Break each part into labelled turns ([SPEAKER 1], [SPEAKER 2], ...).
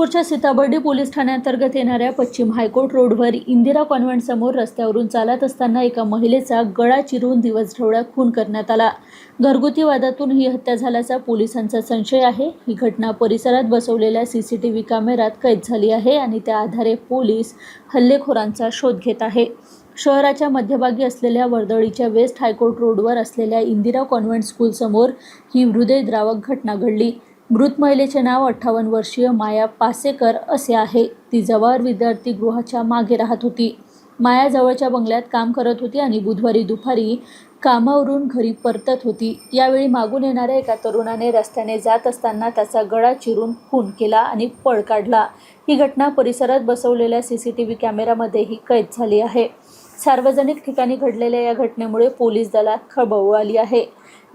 [SPEAKER 1] नागपूरच्या सीताबर्डी पोलीस ठाण्याअंतर्गत येणाऱ्या पश्चिम हायकोर्ट रोडवर इंदिरा कॉन्व्हेंट समोर रस्त्यावरून चालत असताना एका महिलेचा गळा चिरून दिवसढवळ्या खून करण्यात आला. घरगुती वादातून ही हत्या झाल्याचा पोलिसांचा संशय आहे. ही घटना परिसरात बसवलेल्या सी सी टी व्ही कॅमेऱ्यात कैद झाली आहे आणि त्या आधारे पोलीस हल्लेखोरांचा शोध घेत आहे. शहराच्या मध्यभागी असलेल्या वर्दळीच्या वेस्ट हायकोर्ट रोडवर असलेल्या इंदिरा कॉन्व्हेंट स्कूलसमोर ही हृदयद्रावक घटना घडली. मृत महिलेचे नाव अठ्ठावन्न वर्षीय माया पासेकर असे आहे. ती जवाहर विद्यार्थी गृहाच्या मागे राहत होती. माया जवळच्या बंगल्यात काम करत होती आणि बुधवारी दुपारी कामावरून घरी परतत होती. यावेळी मागून येणाऱ्या एका तरुणाने रस्त्याने जात असताना त्याचा गळा चिरून खून केला आणि पळ काढला. ही घटना परिसरात बसवलेल्या सी सी टी व्ही कॅमेऱ्यामध्येही कैद झाली आहे. सार्वजनिक ठिकाणी घडलेल्या या घटनेमुळे पोलीस दलात खळबळ आली आहे.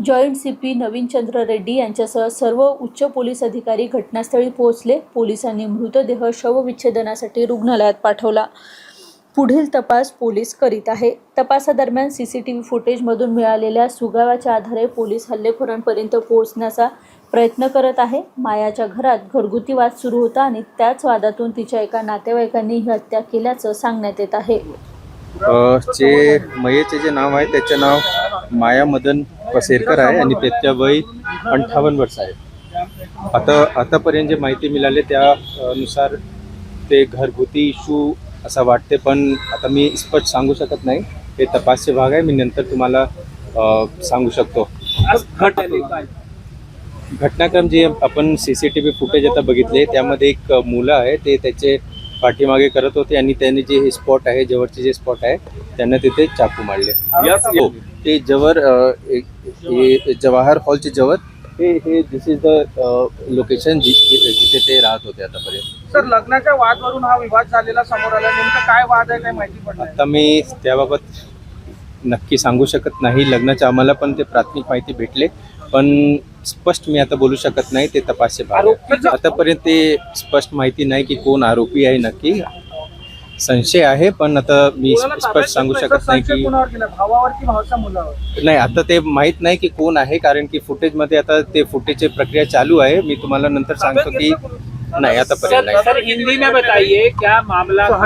[SPEAKER 1] Joint C P Navinchandra Reddy यांच्यासह सर्व उच्च पोलीस अधिकारी घटनास्थळी पोहोचले. पोलिसांनी मृतदेह शवविच्छेदनासाठी रुग्णालयात पाठवला. पुढील तपास पोलीस करीत आहे. तपासादरम्यान सी सी टी व्ही फुटेजमधून मिळालेल्या सुगावाच्या आधारे पोलीस हल्लेखोरांपर्यंत पोहोचण्याचा प्रयत्न करत आहे. मायाच्या घरात घरगुती वाद सुरू होता आणि त्याच वादातून तिच्या एका नातेवाईकांनी ही हत्या केल्याचं सांगण्यात येत आहे.
[SPEAKER 2] जे मयेचे जे नाव आहे त्याचे नाव माया मदन पसेरकर आहे आणि त्याच्या वय अंठावन्न वर्ष आहे. आता आतापर्यंत जे माहिती मिळाली त्यानुसार ते घरगुती इशू असा वाटते पण आता मी स्पष्ट सांगू शकत नाही. हे तपासचे भाग आहे मी नंतर तुम्हाला सांगू शकतो. घटनाक्रम जे आपण C C T V footage आता बघितले त्यामध्ये एक मुलं आहे ते त्याचे पाठीमागे करत होते आणि त्यांनी जे हे स्पॉट आहे जवळचे जे स्पॉट आहे त्यांना तिथे चाकू मारले. हो ते जवळ अ, एक- हे जवाहर हॉलचे जवळ हे हे दिस इज द लोकेशन जिथे ते राहत होते आतापर्यंत.
[SPEAKER 3] सर लग्नाच्या वादवरून हा विवाद झालेला समोर आला. नेमकं काय वाद आहे काय माहिती पडलं
[SPEAKER 2] आता मी त्याबाबत नक्की सांगू शकत नाही. लग्नाच्या आम्हाला पण ते प्राथमिक माहिती भेटले. पण स्पष्ट मी आता बोलू शकत नाही ते तपासचे आतापर्यंत ते स्पष्ट माहिती नाही की कोण आरोपी आहे नक्की संशय आहे पण आता मी स्पष्ट सांगू? शकत नाही की नाही आता ते माहीत नाही की कोण आहे कारण की फुटेजमध्ये आता ते फुटेजची प्रक्रिया चालू आहे. मी तुम्हाला नंतर सांगतो की नाही आतापर्यंत नाही.
[SPEAKER 4] सर हिंदी में बताइए क्या मामला था?